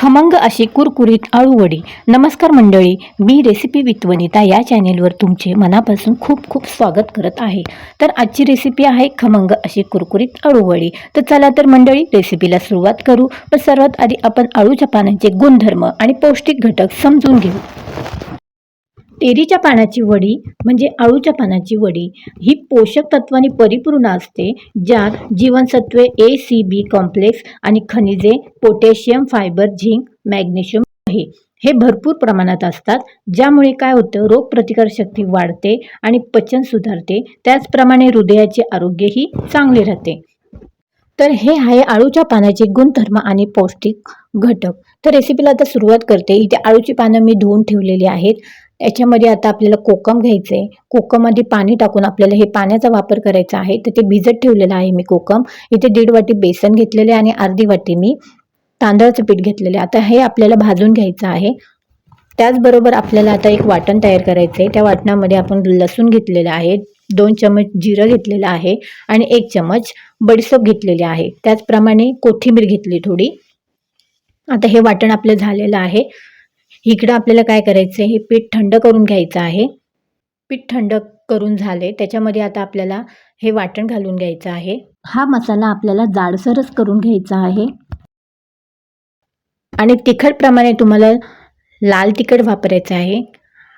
खमंग अशी कुरकुरीत आळूवडी नमस्कार मंडळी मी रेसिपी विथ वनिता या चॅनेलवर तुमचे मनापासून खूप खूप स्वागत करत आहे. तर आजची रेसिपी आहे खमंग अशी कुरकुरीत आळूवडी तर चला तर मंडळी रेसिपीला सुरुवात करू. पण सर्वात आधी आपण आळूच्या पानांचे गुणधर्म आणि पौष्टिक घटक समजून घेऊ. तेरीच्या पानाची वडी म्हणजे आळूच्या पानाची वडी ही पोषक तत्वांनी परिपूर्ण असते ज्यात जीवनसत्वे ए सी बी कॉम्प्लेक्स आणि खनिजे पोटॅशियम फायबर झिंक मॅग्नेशियम आहे. हे भरपूर प्रमाणात असतात ज्यामुळे काय होतं रोगप्रतिकारशक्ती वाढते आणि पचन सुधारते. त्याचप्रमाणे हृदयाचे आरोग्यही चांगले राहते. तर हे आहे आळूच्या पानाचे गुणधर्म आणि पौष्टिक घटक. तर रेसिपीला आता सुरुवात करते. इथे आळूची पानं मी धुवून ठेवलेली आहेत. याच्यामध्ये आता आपल्याला कोकम घ्यायचं आहे कोकममध्ये पाणी टाकून आपल्याला हे पाण्याचा वापर करायचा आहे. तर ते भिजत ठेवलेलं आहे मी कोकम. इथे दीड वाटी बेसन घेतलेले आणि अर्धी वाटी मी तांदळाचं पीठ घेतलेलं आहे. आता हे आपल्याला भाजून घ्यायचं आहे. त्याचबरोबर आपल्याला आता एक वाटण तयार करायचं आहे त्या वाटणामध्ये आपण लसूण घेतलेलं आहे. दोन चमच जिरं घेतलेलं आहे आणि एक चमच बडीसोप घेतलेली आहे. त्याचप्रमाणे कोथिंबीर घेतली थोडी. आता हे वाटण आपलं झालेलं आहे. इकडं आपल्याला काय करायचं आहे हे पीठ थंड करून घ्यायचं आहे. पीठ थंड करून झाले त्याच्यामध्ये आता आपल्याला हे वाटण घालून घ्यायचं आहे. हा मसाला आपल्याला जाडसरच करून घ्यायचा आहे. आणि तिखटप्रमाणे तुम्हाला लाल तिखट वापरायचं आहे.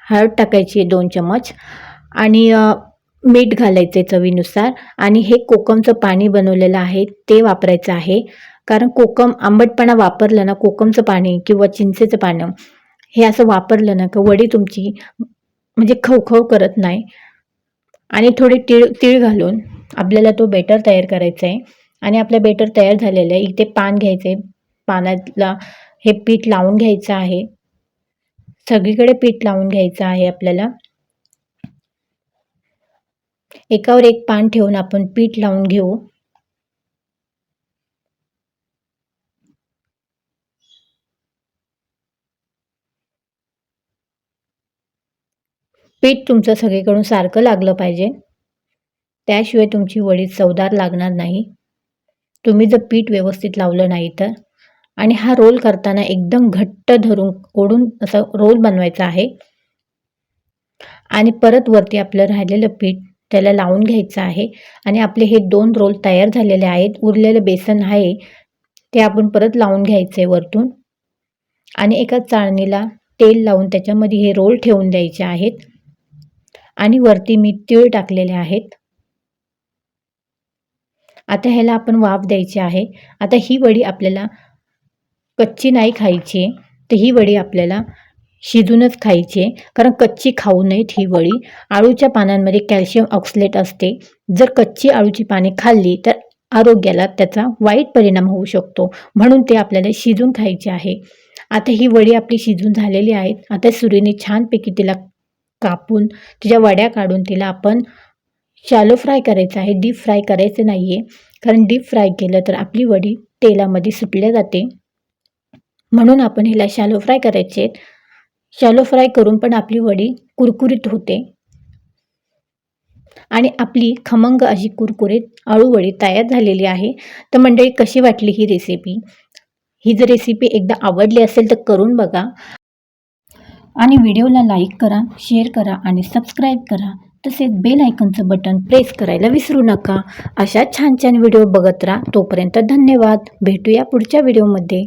हळद टाकायची आहे दोन चमच आणि मीठ घालायचं आहे चवीनुसार. आणि हे कोकमचं पाणी बनवलेलं आहे ते वापरायचं आहे. कारण कोकम आंबटपणा वापरलं ना कोकमचं पाणी किंवा चिंचेचं पानं हे असं वापरलं ना का वडी तुमची म्हणजे खवखव करत नाही. आणि थोडे तीळ तीळ घालून आपल्याला तो बेटर तयार करायचा आहे. आणि आपलं बेटर तयार झालेलं आहे. इथे पान घ्यायचं आहे. पानातला हे पीठ लावून घ्यायचं आहे. सगळीकडे पीठ लावून घ्यायचं आहे आपल्याला. एकावर एक पान ठेवून आपण पीठ लावून घेऊ. पीठ तुमचं सगळीकडून सारखं लागलं पाहिजे. त्याशिवाय तुमची वडी चवदार लागणार नाही. तुम्ही जर पीठ व्यवस्थित लावलं नाही तर. आणि हा रोल करताना एकदम घट्ट धरून ओढून असा रोल बनवायचा आहे. आणि परत वरती आपलं राहिलेलं पीठ त्याला लावून घ्यायचं आहे. आणि आपले हे दोन रोल तयार झालेले आहेत. उरलेलं बेसन आहे. ते आपण परत लावून घ्यायचं आहे वरतून. आणि एका चाळणीला तेल लावून त्याच्यामध्ये हे रोल ठेवून द्यायचे आहेत. आणि वरती मी तीळ टाकलेले आहेत. आता ह्याला आपण वाफ द्यायची आहे. आता ही वडी आपल्याला कच्ची नाही खायची आहे. तर ही वडी आपल्याला शिजूनच खायची आहे. कारण कच्ची खाऊ नयेत ही वडी. आळूच्या पानांमध्ये कॅल्शियम ऑक्सलेट असते. जर कच्ची आळूची पाने खाल्ली तर आरोग्याला त्याचा वाईट परिणाम होऊ शकतो. म्हणून ते आपल्याला शिजून खायचे आहे. आता ही वडी आपली शिजून झालेली आहेत. आता सुरीने छानपैकी तिला कापून तिच्या वड्या काढून तिला आपण शॅलो फ्राय करायचं आहे डीप फ्राय करायचं नाही आहे कारण डीप फ्राय केलं तर आपली वडी तेलामध्ये सुटल्या जाते. म्हणून आपण हिला शॅलो फ्राय करायचे आहेत. शॅलो फ्राय करून पण आपली वडी कुरकुरीत होते. आणि आपली खमंग अशी कुरकुरीत आळूवडी तयार झालेली आहे. तर मंडळी कशी वाटली ही रेसिपी ही जर रेसिपी एकदा आवडली असेल तर करून बघा. आणि व्हिडिओला लाईक करा शेअर करा आणि सबस्क्राईब करा. तसेच बेल आयकनचं बटन प्रेस करायला विसरू नका. अशा छान छान व्हिडिओ बघत राहा. तोपर्यंत धन्यवाद. भेटूया पुढच्या व्हिडिओमध्ये.